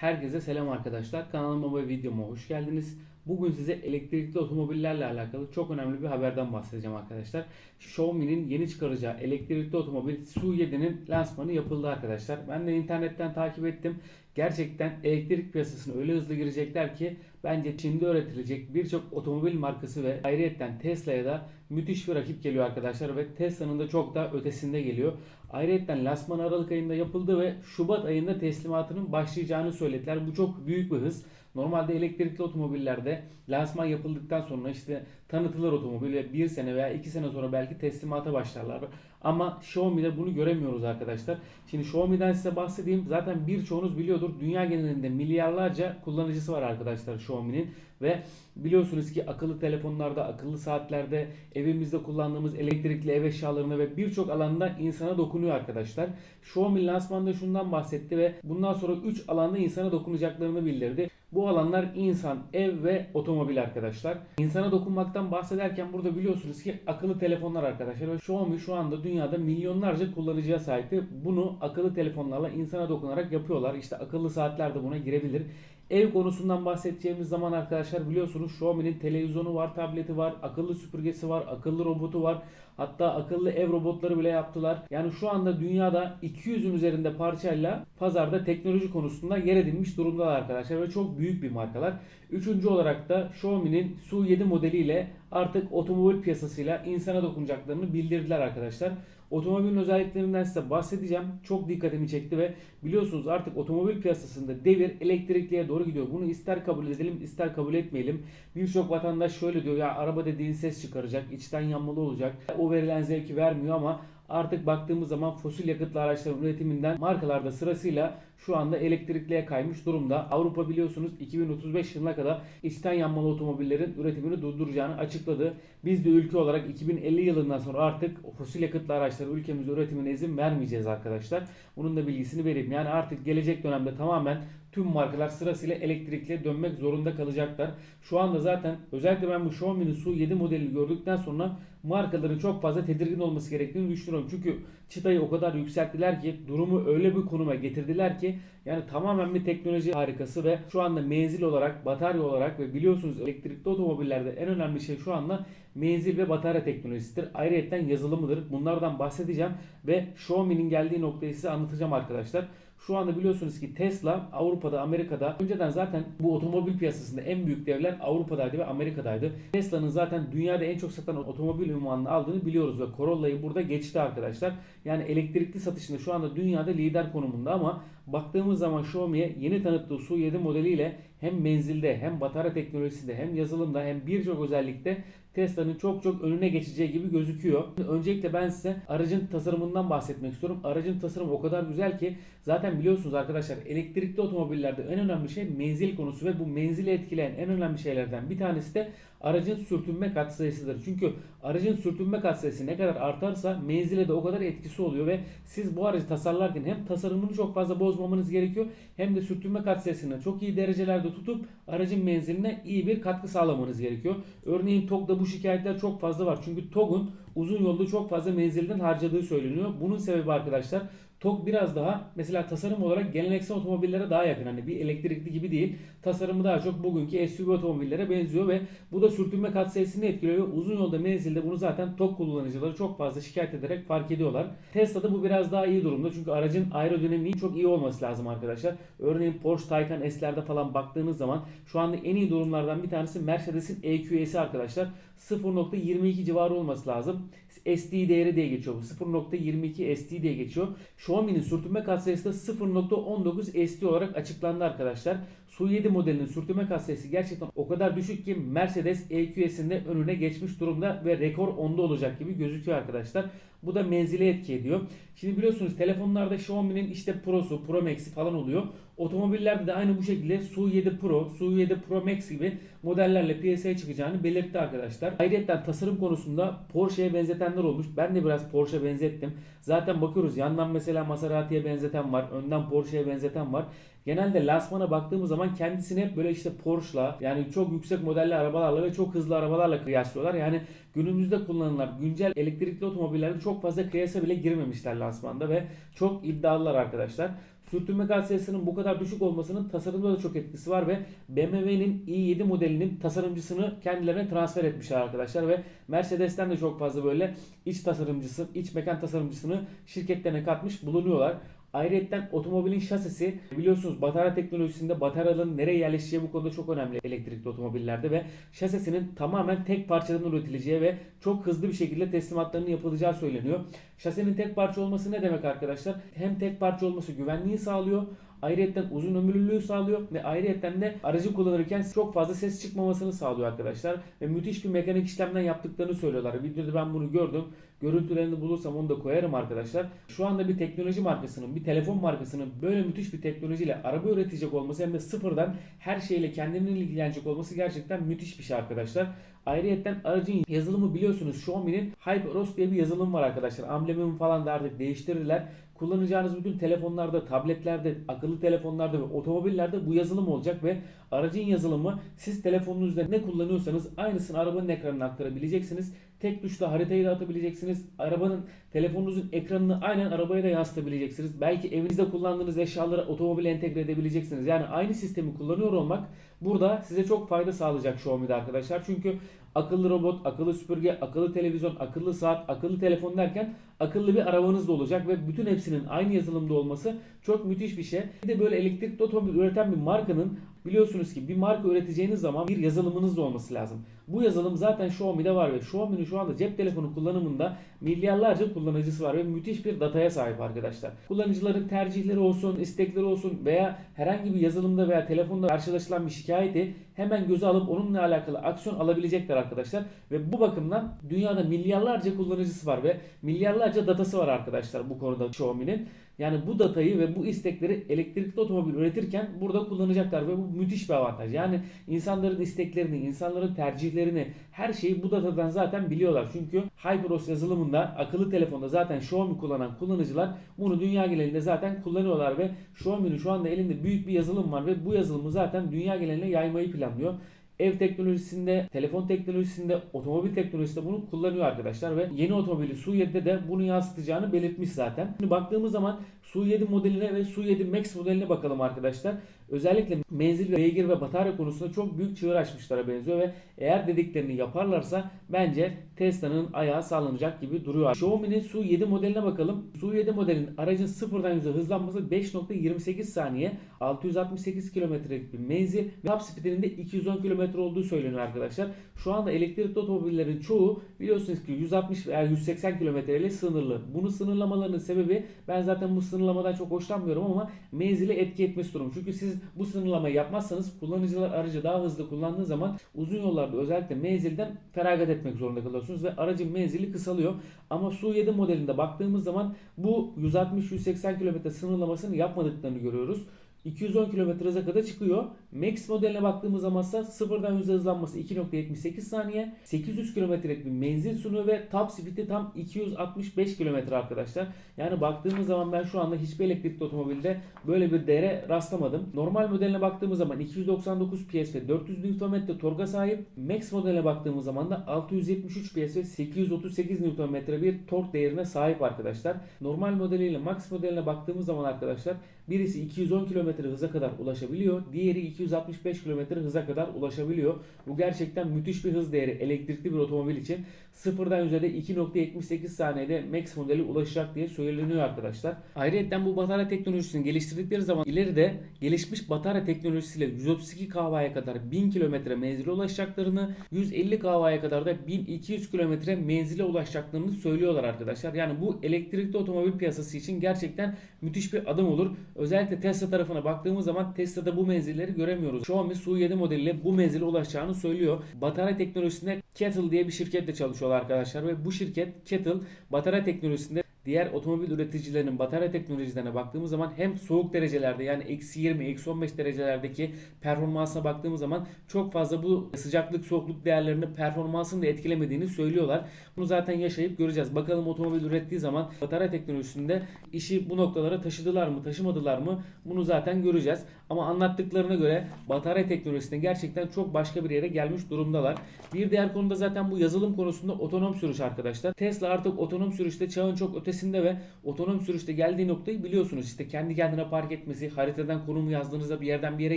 Herkese selam arkadaşlar. Kanalıma ve videoma hoş geldiniz. Bugün size elektrikli otomobillerle alakalı çok önemli bir haberden bahsedeceğim arkadaşlar. Xiaomi'nin yeni çıkaracağı elektrikli otomobil Su7'nin lansmanı yapıldı arkadaşlar. Ben de internetten takip ettim. Gerçekten elektrik piyasasına öyle hızlı girecekler ki bence Çin'de üretilecek birçok otomobil markası ve ayrıyetten Tesla'ya da müthiş bir rakip geliyor arkadaşlar ve Tesla'nın da çok daha ötesinde geliyor. Ayrıca lansman Aralık ayında yapıldı ve Şubat ayında teslimatının başlayacağını söylediler. Bu çok büyük bir hız. Normalde elektrikli otomobillerde lansman yapıldıktan sonra işte tanıtılır otomobil ve bir sene veya iki sene sonra belki teslimata başlarlar. Ama Xiaomi'de bunu göremiyoruz arkadaşlar. Şimdi Xiaomi'den size bahsedeyim. Zaten birçoğunuz biliyordur. Dünya genelinde milyarlarca kullanıcısı var arkadaşlar Xiaomi'nin. Ve biliyorsunuz ki akıllı telefonlarda, akıllı saatlerde, evimizde kullandığımız elektrikli ev eşyalarına ve birçok alanda insana dokunuyor arkadaşlar. Xiaomi lansmanda şundan bahsetti ve bundan sonra 3 alanda insana dokunacaklarını bildirdi. Bu alanlar insan, ev ve otomobil arkadaşlar. İnsana dokunmaktan bahsederken burada biliyorsunuz ki akıllı telefonlar arkadaşlar. Ve Xiaomi şu anda dünyada milyonlarca kullanıcıya sahip. Bunu akıllı telefonlarla insana dokunarak yapıyorlar. İşte akıllı saatler de buna girebilir. Ev konusundan bahsedeceğimiz zaman arkadaşlar biliyorsunuz Xiaomi'nin televizyonu var, tableti var, akıllı süpürgesi var, akıllı robotu var. Hatta akıllı ev robotları bile yaptılar. Yani şu anda dünyada 200'ün üzerinde parçayla pazarda teknoloji konusunda yer edinmiş durumdalar arkadaşlar ve çok büyük bir markalar. Üçüncü olarak da Xiaomi'nin Su7 modeliyle artık otomobil piyasasıyla insana dokunacaklarını bildirdiler arkadaşlar. Otomobilin özelliklerinden size bahsedeceğim. Çok dikkatimi çekti ve biliyorsunuz artık otomobil piyasasında devir elektrikliye doğru gidiyor. Bunu ister kabul edelim ister kabul etmeyelim. Birçok vatandaş şöyle diyor ya araba dediğin ses çıkaracak, içten yanmalı olacak. O verilen zevki vermiyor ama artık baktığımız zaman fosil yakıtlı araçların üretiminden markalarda sırasıyla şu anda elektrikliye kaymış durumda. Avrupa biliyorsunuz 2035 yılına kadar içten yanmalı otomobillerin üretimini durduracağını açıkladı. Biz de ülke olarak 2050 yılından sonra artık fosil yakıtlı araçların ülkemizde üretimine izin vermeyeceğiz arkadaşlar. Bunun da bilgisini vereyim. Yani artık gelecek dönemde tamamen tüm markalar sırasıyla elektrikliye dönmek zorunda kalacaklar. Şu anda zaten özellikle ben bu Xiaomi'nin Su7 modelini gördükten sonra markaların çok fazla tedirgin olması gerektiğini düşünüyorum. Çünkü çıtayı o kadar yükselttiler ki durumu öyle bir konuma getirdiler ki yani tamamen bir teknoloji harikası ve şu anda menzil olarak, batarya olarak ve biliyorsunuz elektrikli otomobillerde en önemli şey şu anda menzil ve batarya teknolojisidir. Ayrıca yazılımıdır. Bunlardan bahsedeceğim ve Xiaomi'nin geldiği noktayı size anlatacağım arkadaşlar. Şu anda biliyorsunuz ki Tesla Avrupa'da, Amerika'da önceden zaten bu otomobil piyasasında en büyük devler Avrupa'daydı ve Amerika'daydı. Tesla'nın zaten dünyada en çok satan otomobil ünvanını aldığını biliyoruz ve Corolla'yı burada geçti arkadaşlar. Yani elektrikli satışında şu anda dünyada lider konumunda ama baktığımız zaman Xiaomi'ye yeni tanıttığı Su7 modeliyle hem menzilde hem batarya teknolojisinde hem yazılımda hem birçok özellikte Tesla'nın çok çok önüne geçeceği gibi gözüküyor. Öncelikle ben size aracın tasarımından bahsetmek istiyorum. Aracın tasarımı o kadar güzel ki zaten biliyorsunuz arkadaşlar elektrikli otomobillerde en önemli şey menzil konusu ve bu menzili etkileyen en önemli şeylerden bir tanesi de aracın sürtünme katsayısıdır. Çünkü aracın sürtünme katsayısı ne kadar artarsa menzile de o kadar etkisi oluyor ve siz bu aracı tasarlarken hem tasarımını çok fazla bozmamanız gerekiyor hem de sürtünme katsayısını çok iyi derecelerde tutup aracın menziline iyi bir katkı sağlamanız gerekiyor. Örneğin TOG'da bu şikayetler çok fazla var. Çünkü TOG'un uzun yolda çok fazla menzilden harcadığı söyleniyor. Bunun sebebi arkadaşlar TOG biraz daha mesela tasarım olarak geleneksel otomobillere daha yakın. Hani bir elektrikli gibi değil. Tasarımı daha çok bugünkü SUV otomobillere benziyor ve bu da sürtünme katsayısını etkiliyor. Uzun yolda menzilde bunu zaten TOG kullanıcıları çok fazla şikayet ederek fark ediyorlar. Tesla'da bu biraz daha iyi durumda. Çünkü aracın aerodinamiği çok iyi olması lazım arkadaşlar. Örneğin Porsche Taycan S'lerde falan baktığınız zaman şu anda en iyi durumlardan bir tanesi Mercedes'in EQS'i arkadaşlar. 0.22 civarı olması lazım. SD değeri diye geçiyor bu. 0.22 SD diye geçiyor. Xiaomi'nin sürtünme katsayısı da 0.19 SD olarak açıklandı arkadaşlar. Su7 modelinin sürtünme katsayısı gerçekten o kadar düşük ki Mercedes EQS'in de önüne geçmiş durumda ve rekor onda olacak gibi gözüküyor arkadaşlar. Bu da menzile etki ediyor. Şimdi biliyorsunuz telefonlarda Xiaomi'nin işte Pro'su, Pro Max'i falan oluyor. Otomobillerde de aynı bu şekilde Su7 Pro, Su7 Pro Max gibi modellerle piyasaya çıkacağını belirtti arkadaşlar. Ayrıca tasarım konusunda Porsche'ye benzetenler olmuş. Ben de biraz Porsche benzettim. Zaten bakıyoruz yandan mesela Maserati'ye benzeten var. Önden Porsche'ye benzeten var. Genelde lansmana baktığımız zaman kendisini hep böyle işte Porsche'la yani çok yüksek modelli arabalarla ve çok hızlı arabalarla kıyaslıyorlar. Yani günümüzde kullanılan güncel elektrikli otomobillerde çok fazla kıyasa bile girmemişler lansmanda ve çok iddialılar arkadaşlar. Sürtünme sayısının bu kadar düşük olmasının tasarımda da çok etkisi var ve BMW'nin i7 modelinin tasarımcısını kendilerine transfer etmişler arkadaşlar ve Mercedes'ten de çok fazla böyle iç tasarımcısı, iç mekan tasarımcısını şirketlerine katmış bulunuyorlar. Ayrıca otomobilin şasisi biliyorsunuz batarya teknolojisinde bataryaların nereye yerleşeceği bu konuda çok önemli elektrikli otomobillerde ve şasisinin tamamen tek parçadan üretileceği ve çok hızlı bir şekilde teslimatlarının yapılacağı söyleniyor. Şasinin tek parça olması ne demek arkadaşlar? Hem tek parça olması güvenliği sağlıyor Ayrıyetten uzun ömürlülüğü sağlıyor ve ayrıyetten de aracı kullanırken çok fazla ses çıkmamasını sağlıyor arkadaşlar. Ve müthiş bir mekanik işlemden yaptıklarını söylüyorlar. Videoda ben bunu gördüm. Görüntülerini bulursam onu da koyarım arkadaşlar. Şu anda bir teknoloji markasının, bir telefon markasının böyle müthiş bir teknolojiyle araba üretecek olması hem de sıfırdan her şeyle kendinin ilgilenecek olması gerçekten müthiş bir şey arkadaşlar. Ayrıyetten aracın yazılımı biliyorsunuz Xiaomi'nin HyperOS diye bir yazılım var arkadaşlar. Amblemimi falan da artık değiştirdiler. Kullanacağınız bütün telefonlarda, tabletlerde, akıllı telefonlarda ve otomobillerde bu yazılım olacak ve aracın yazılımı siz telefonunuzda ne kullanıyorsanız aynısını arabanın ekranına aktarabileceksiniz. Tek tuşla haritayı da atabileceksiniz. Arabanın telefonunuzun ekranını aynen arabaya da yansıtabileceksiniz. Belki evinizde kullandığınız eşyaları otomobile entegre edebileceksiniz. Yani aynı sistemi kullanıyor olmak burada size çok fayda sağlayacak Xiaomi'de arkadaşlar. Çünkü akıllı robot, akıllı süpürge, akıllı televizyon, akıllı saat, akıllı telefon derken akıllı bir arabanız da olacak ve bütün hepsinin aynı yazılımda olması çok müthiş bir şey. Bir de böyle elektrikli otomobil üreten bir markanın biliyorsunuz ki bir marka üreteceğiniz zaman bir yazılımınız da olması lazım. Bu yazılım zaten Xiaomi'de var ve Xiaomi'nin şu anda cep telefonu kullanımında milyarlarca kullanıcısı var ve müthiş bir dataya sahip arkadaşlar. Kullanıcıların tercihleri olsun, istekleri olsun veya herhangi bir yazılımda veya telefonda karşılaşılan bir şikayeti hemen göze alıp onunla alakalı aksiyon alabilecekler arkadaşlar. Ve bu bakımdan dünyada milyarlarca kullanıcısı var ve milyarlarca datası var arkadaşlar bu konuda Xiaomi'nin. Yani bu datayı ve bu istekleri elektrikli otomobil üretirken burada kullanacaklar ve bu müthiş bir avantaj. Yani insanların isteklerini, insanların tercihlerini, her şeyi bu datadan zaten biliyorlar. Çünkü HyperOS yazılımında akıllı telefonda zaten Xiaomi kullanan kullanıcılar bunu dünya genelinde zaten kullanıyorlar ve Xiaomi'nin şu anda elinde büyük bir yazılım var ve bu yazılımı zaten dünya geneline yaymayı planlıyor ev teknolojisinde, telefon teknolojisinde, otomobil teknolojisinde bunu kullanıyor arkadaşlar ve yeni otomobili Su7'de de bunu yansıtacağını belirtmiş zaten. Şimdi baktığımız zaman Su7 modeline ve Su7 Max modeline bakalım arkadaşlar. Özellikle menzil, beygir ve batarya konusunda çok büyük çığır açmışlara benziyor ve eğer dediklerini yaparlarsa bence Tesla'nın ayağı sallanacak gibi duruyor. Xiaomi'nin Su7 modeline bakalım. Su7 modelin aracın sıfırdan yüze hızlanması 5.28 saniye, 668 kilometrelik bir menzil ve top speedinin de 210 km olduğu söyleniyor arkadaşlar. Şu anda elektrikli otomobillerin çoğu biliyorsunuz ki 160 veya 180 km ile sınırlı. Bunu sınırlamalarının sebebi ben zaten bu sınırlamadan çok hoşlanmıyorum ama menzile etki etmesi durum. Çünkü siz bu sınırlamayı yapmazsanız kullanıcılar aracı daha hızlı kullandığı zaman uzun yollarda özellikle menzilden feragat etmek zorunda kalıyorsunuz ve aracın menzili kısalıyor. Ama Su7 modelinde baktığımız zaman bu 160-180 km sınırlamasını yapmadıklarını görüyoruz. 210 km hıza kadar çıkıyor. Max modeline baktığımız zaman ise sıfırdan yüze hızlanması 2.78 saniye. 800 kilometrelik bir menzil sunuyor ve top speed'i tam 265 km arkadaşlar. Yani baktığımız zaman ben şu anda hiçbir elektrikli otomobilde böyle bir değere rastlamadım. Normal modeline baktığımız zaman 299 PS ve 400 Nm torka sahip. Max modeline baktığımız zaman da 673 PS ve 838 Nm bir tork değerine sahip arkadaşlar. Normal modeliyle Max modeline baktığımız zaman arkadaşlar birisi 210 km hıza kadar ulaşabiliyor. Diğeri 265 km hıza kadar ulaşabiliyor. Bu gerçekten müthiş bir hız değeri elektrikli bir otomobil için. Sıfırdan yüze de 2.78 saniyede Max modeli ulaşacak diye söyleniyor arkadaşlar. Ayrıca bu batarya teknolojisini geliştirdikleri zaman ileride gelişmiş batarya teknolojisiyle 132 kW'ye kadar 1000 km menzile ulaşacaklarını, 150 kW'ye kadar da 1200 km menzile ulaşacaklarını söylüyorlar arkadaşlar. Yani bu elektrikli otomobil piyasası için gerçekten müthiş bir adım olur. Özellikle Tesla tarafına baktığımız zaman Tesla'da bu menzilleri göremiyoruz. Xiaomi Su7 modeliyle bu menzile ulaşacağını söylüyor. Batarya teknolojisinde Kettle diye bir şirketle çalışıyorlar arkadaşlar ve bu şirket Kettle batarya teknolojisinde diğer otomobil üreticilerinin batarya teknolojilerine baktığımız zaman hem soğuk derecelerde yani eksi 20, eksi 15 derecelerdeki performansına baktığımız zaman çok fazla bu sıcaklık soğukluk değerlerini performansını da etkilemediğini söylüyorlar. Bunu zaten yaşayıp göreceğiz. Bakalım otomobil ürettiği zaman batarya teknolojisinde işi bu noktalara taşıdılar mı taşımadılar mı bunu zaten göreceğiz. Ama anlattıklarına göre batarya teknolojisinde gerçekten çok başka bir yere gelmiş durumdalar. Bir diğer konuda zaten bu yazılım konusunda otonom sürüş arkadaşlar. Tesla artık otonom sürüşte çağın çok öte ötesinde ve otonom sürüşte geldiği noktayı biliyorsunuz. İşte kendi kendine park etmesi, haritadan konumu yazdığınızda bir yerden bir yere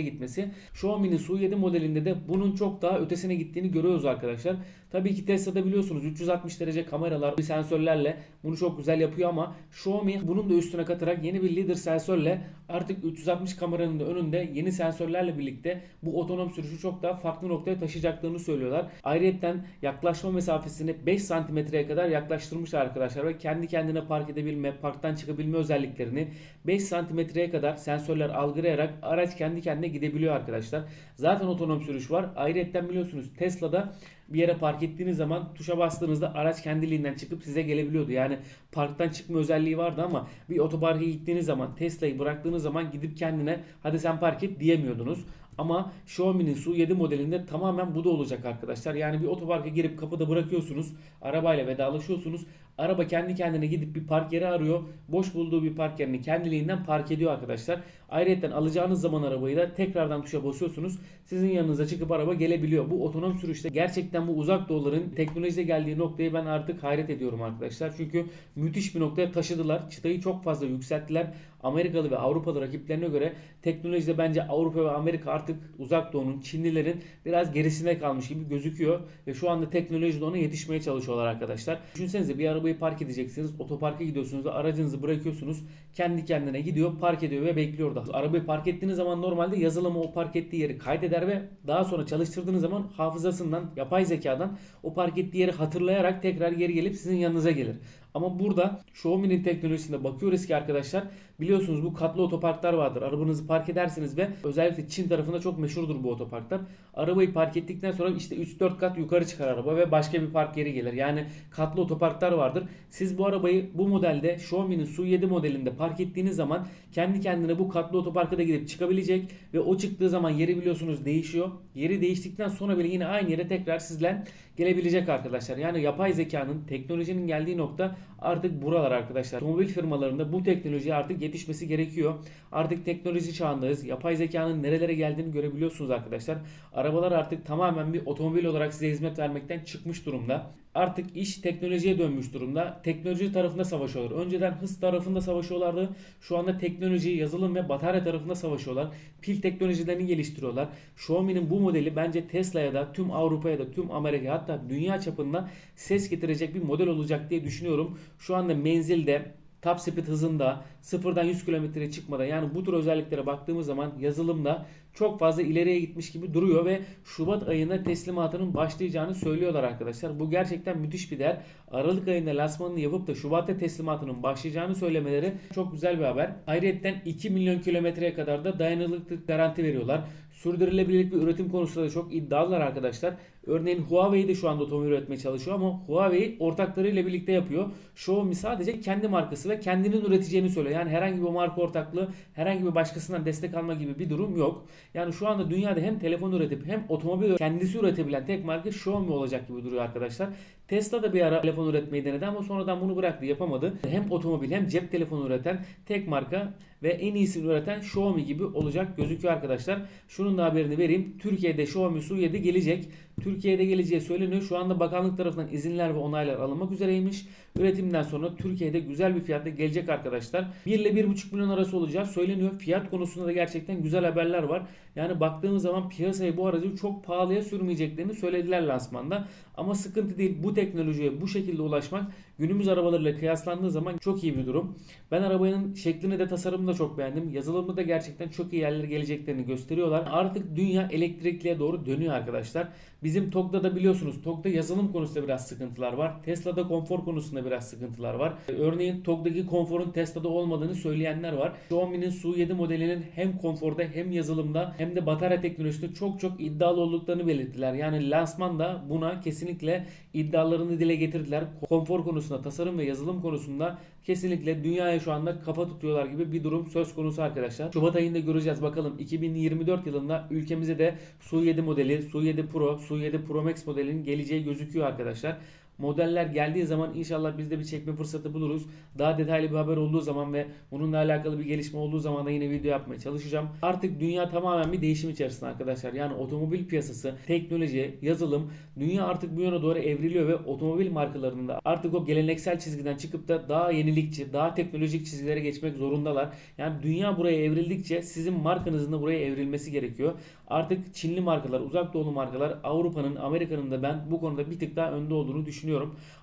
gitmesi. Xiaomi'nin Su7 modelinde de bunun çok daha ötesine gittiğini görüyoruz arkadaşlar. Tabii ki Tesla'da biliyorsunuz 360 derece kameralar, sensörlerle bunu çok güzel yapıyor ama Xiaomi bunun da üstüne katarak yeni bir lider sensörle artık 360 kameranın da önünde yeni sensörlerle birlikte bu otonom sürüşü çok daha farklı noktaya taşıyacaklarını söylüyorlar. Ayrıyeten yaklaşma mesafesini 5 santimetreye kadar yaklaştırmışlar arkadaşlar ve kendi kendine park edebilme, parktan çıkabilme özelliklerini 5 santimetreye kadar sensörler algılayarak araç kendi kendine gidebiliyor arkadaşlar. Zaten otonom sürüş var. Ayrıyeten biliyorsunuz Tesla'da bir yere park ettiğiniz zaman tuşa bastığınızda araç kendiliğinden çıkıp size gelebiliyordu. Yani parktan çıkma özelliği vardı ama bir otoparka gittiğiniz zaman Tesla'yı bıraktığınız zaman gidip kendine hadi sen park et diyemiyordunuz. Ama Xiaomi'nin Su7 modelinde tamamen bu da olacak arkadaşlar. Yani bir otoparka girip kapıda bırakıyorsunuz. Arabayla vedalaşıyorsunuz. Araba kendi kendine gidip bir park yeri arıyor. Boş bulduğu bir park yerini kendiliğinden park ediyor arkadaşlar. Ayrıca alacağınız zaman arabayı da tekrardan tuşa basıyorsunuz. Sizin yanınıza çıkıp araba gelebiliyor. Bu otonom sürüşte gerçekten bu uzak doğuların teknolojide geldiği noktayı ben artık hayret ediyorum arkadaşlar. Çünkü müthiş bir noktaya taşıdılar. Çıtayı çok fazla yükselttiler. Amerikalı ve Avrupalı rakiplerine göre teknolojide bence Avrupa ve Amerika artık uzak doğunun, Çinlilerin biraz gerisine kalmış gibi gözüküyor. Ve şu anda teknolojide ona yetişmeye çalışıyorlar arkadaşlar. Düşünsenize bir arabayı park edeceksiniz. Otoparka gidiyorsunuz ve aracınızı bırakıyorsunuz. Kendi kendine gidiyor, park ediyor ve bekliyor da. Arabayı park ettiğiniz zaman normalde yazılımı o park ettiği yeri kaydeder ve daha sonra çalıştırdığınız zaman hafızasından, yapay zekadan o park ettiği yeri hatırlayarak tekrar geri gelip sizin yanınıza gelir. Ama burada Xiaomi'nin teknolojisinde bakıyoruz ki arkadaşlar biliyorsunuz bu katlı otoparklar vardır. Arabanızı park edersiniz ve özellikle Çin tarafında çok meşhurdur bu otoparklar. Arabayı park ettikten sonra işte 3-4 kat yukarı çıkar araba ve başka bir park yeri gelir. Yani katlı otoparklar vardır. Siz bu arabayı bu modelde Xiaomi'nin Su7 modelinde park ettiğiniz zaman kendi kendine bu katlı otoparka da gidip çıkabilecek ve o çıktığı zaman yeri biliyorsunuz değişiyor. Yeri değiştikten sonra bile yine aynı yere tekrar sizle gelebilecek arkadaşlar. Yani yapay zekanın, teknolojinin geldiği nokta artık buralar arkadaşlar. Otomobil firmalarında bu teknoloji artık yetişmesi gerekiyor. Artık teknoloji çağındayız. Yapay zekanın nerelere geldiğini görebiliyorsunuz arkadaşlar. Arabalar artık tamamen bir otomobil olarak size hizmet vermekten çıkmış durumda. Artık iş teknolojiye dönmüş durumda. Teknoloji tarafında savaşıyorlar. Önceden hız tarafında savaşıyorlardı. Şu anda teknoloji, yazılım ve batarya tarafında savaşıyorlar. Pil teknolojilerini geliştiriyorlar. Xiaomi'nin bu modeli bence Tesla'ya da, tüm Avrupa'ya da, tüm Amerika'ya hatta dünya çapında ses getirecek bir model olacak diye düşünüyorum. Şu anda menzilde top speed hızında sıfırdan 100 kilometreye çıkmada yani bu tür özelliklere baktığımız zaman yazılımda çok fazla ileriye gitmiş gibi duruyor ve Şubat ayında teslimatının başlayacağını söylüyorlar arkadaşlar. Bu gerçekten müthiş bir değer. Aralık ayında lansmanını yapıp da Şubat'ta teslimatının başlayacağını söylemeleri çok güzel bir haber. Ayrıca 2 milyon kilometreye kadar da dayanıklılık garanti veriyorlar. Sürdürülebilirlik ve üretim konusunda da çok iddialılar arkadaşlar. Örneğin Huawei de şu anda otomobil üretmeye çalışıyor ama Huawei ortaklarıyla birlikte yapıyor. Xiaomi sadece kendi markası ve kendinin üreteceğini söylüyor. Yani herhangi bir marka ortaklığı, herhangi bir başkasından destek alma gibi bir durum yok. Yani şu anda dünyada hem telefon üretip hem otomobil kendisi üretebilen tek marka Xiaomi olacak gibi duruyor arkadaşlar. Tesla da bir ara telefon üretmeyi denedi ama sonradan bunu bıraktı, yapamadı. Hem otomobil hem cep telefonu üreten tek marka ve en iyisini üreten Xiaomi gibi olacak gözüküyor arkadaşlar. Şunun da haberini vereyim. Türkiye'de Xiaomi Su7 gelecek. Türkiye'de geleceği söyleniyor. Şu anda bakanlık tarafından izinler ve onaylar alınmak üzereymiş. Üretimden sonra Türkiye'de güzel bir fiyatla gelecek arkadaşlar. 1 ile 1,5 milyon arası olacağı söyleniyor. Fiyat konusunda da gerçekten güzel haberler var. Yani baktığımız zaman piyasayı bu aracı çok pahalıya sürmeyeceklerini söylediler lansmanda. Ama sıkıntı değil. Bu teknolojiye bu şekilde ulaşmak günümüz arabalarıyla kıyaslandığı zaman çok iyi bir durum. Ben arabanın şeklini de tasarımını da çok beğendim. Yazılımı da gerçekten çok iyi yerlere geleceklerini gösteriyorlar. Artık dünya elektrikliye doğru dönüyor arkadaşlar. Bizim TOG'da da biliyorsunuz TOG'da yazılım konusunda biraz sıkıntılar var. Tesla'da konfor konusunda biraz sıkıntılar var. Örneğin TOG'daki konforun Tesla'da olmadığını söyleyenler var. Xiaomi'nin Su7 modelinin hem konforda hem yazılımda hem de batarya teknolojisinde çok çok iddialı olduklarını belirttiler. Yani lansmanda buna kesinlikle iddialarını dile getirdiler. Konfor konusunda, tasarım ve yazılım konusunda kesinlikle dünyaya şu anda kafa tutuyorlar gibi bir durum söz konusu arkadaşlar. Şubat ayında göreceğiz bakalım 2024 yılında ülkemize de Su7 modeli, Su7 Pro, Su7 Pro Max modelinin geleceği gözüküyor arkadaşlar. Modeller geldiği zaman inşallah biz de bir çekme fırsatı buluruz. Daha detaylı bir haber olduğu zaman ve bununla alakalı bir gelişme olduğu zaman da yine video yapmaya çalışacağım. Artık dünya tamamen bir değişim içerisinde arkadaşlar. Yani otomobil piyasası, teknoloji, yazılım, dünya artık bu yöne doğru evriliyor ve otomobil markalarının da artık o geleneksel çizgiden çıkıp da daha yenilikçi, daha teknolojik çizgilere geçmek zorundalar. Yani dünya buraya evrildikçe sizin markanızın da buraya evrilmesi gerekiyor. Artık Çinli markalar, uzak doğulu markalar Avrupa'nın, Amerika'nın da ben bu konuda bir tık daha önde olduğunu düşünüyorum.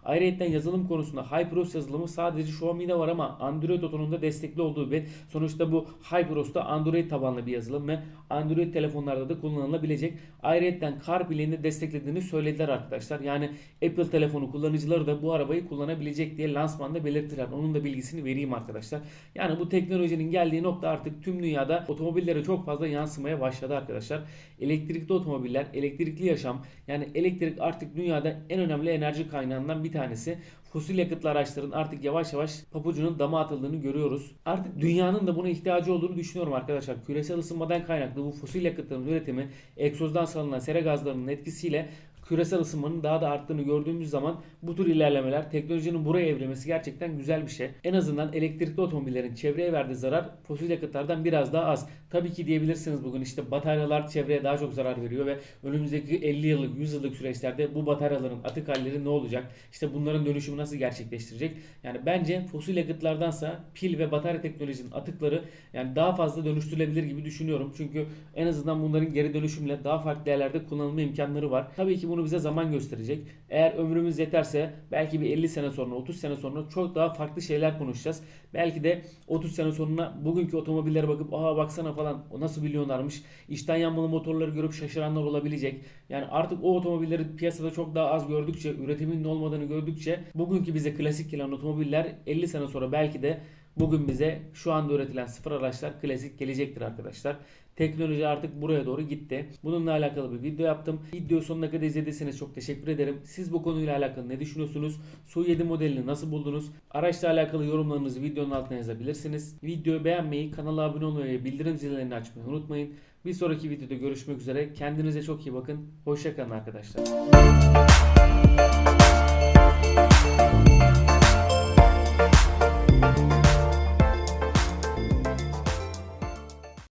Ayrıca yazılım konusunda HyperOS yazılımı sadece Xiaomi'de var ama Android Auto'nun destekli olduğu bir sonuçta bu HyperOS da Android tabanlı bir yazılım ve Android telefonlarda da kullanılabilecek. Ayrıca CarPlay'in de desteklediğini söylediler arkadaşlar. Yani Apple telefonu kullanıcıları da bu arabayı kullanabilecek diye lansmanda belirttiler. Onun da bilgisini vereyim arkadaşlar. Yani bu teknolojinin geldiği nokta artık tüm dünyada otomobillere çok fazla yansımaya başladı arkadaşlar. Elektrikli otomobiller, elektrikli yaşam yani elektrik artık dünyada en önemli enerji kaynağından bir tanesi. Fosil yakıtlı araçların artık yavaş yavaş papucunun dama atıldığını görüyoruz. Artık dünyanın da buna ihtiyacı olduğunu düşünüyorum arkadaşlar. Küresel ısınmadan kaynaklı bu fosil yakıtların üretimi, egzozdan salınan sera gazlarının etkisiyle küresel ısınmanın daha da arttığını gördüğümüz zaman bu tür ilerlemeler, teknolojinin buraya evrilmesi gerçekten güzel bir şey. En azından elektrikli otomobillerin çevreye verdiği zarar fosil yakıtlardan biraz daha az. Tabii ki diyebilirsiniz bugün işte bataryalar çevreye daha çok zarar veriyor ve önümüzdeki 50 yıllık, 100 yıllık süreçlerde bu bataryaların atık halleri ne olacak? İşte bunların dönüşümü nasıl gerçekleştirecek? Yani bence fosil yakıtlardansa pil ve batarya teknolojinin atıkları yani daha fazla dönüştürülebilir gibi düşünüyorum. Çünkü en azından bunların geri dönüşümle daha farklı yerlerde kullanılma imkanları var. Tabii ki bunu bize zaman gösterecek. Eğer ömrümüz yeterse belki bir 50 sene sonra 30 sene sonra çok daha farklı şeyler konuşacağız. Belki de 30 sene sonra bugünkü otomobillere bakıp aha baksana falan o nasıl milyonlarmış. İçten yanmalı motorları görüp şaşıranlar olabilecek. Yani artık o otomobilleri piyasada çok daha az gördükçe, üretimin olmadığını gördükçe bugünkü bize klasik gelen otomobiller 50 sene sonra belki de bugün bize şu anda üretilen sıfır araçlar klasik gelecektir arkadaşlar. Teknoloji artık buraya doğru gitti. Bununla alakalı bir video yaptım. Video sonuna kadar izlediyseniz çok teşekkür ederim. Siz bu konuyla alakalı ne düşünüyorsunuz? Su 7 modelini nasıl buldunuz? Araçla alakalı yorumlarınızı videonun altına yazabilirsiniz. Videoyu beğenmeyi, kanala abone olmayı ve bildirim zillerini açmayı unutmayın. Bir sonraki videoda görüşmek üzere. Kendinize çok iyi bakın. Hoşçakalın arkadaşlar.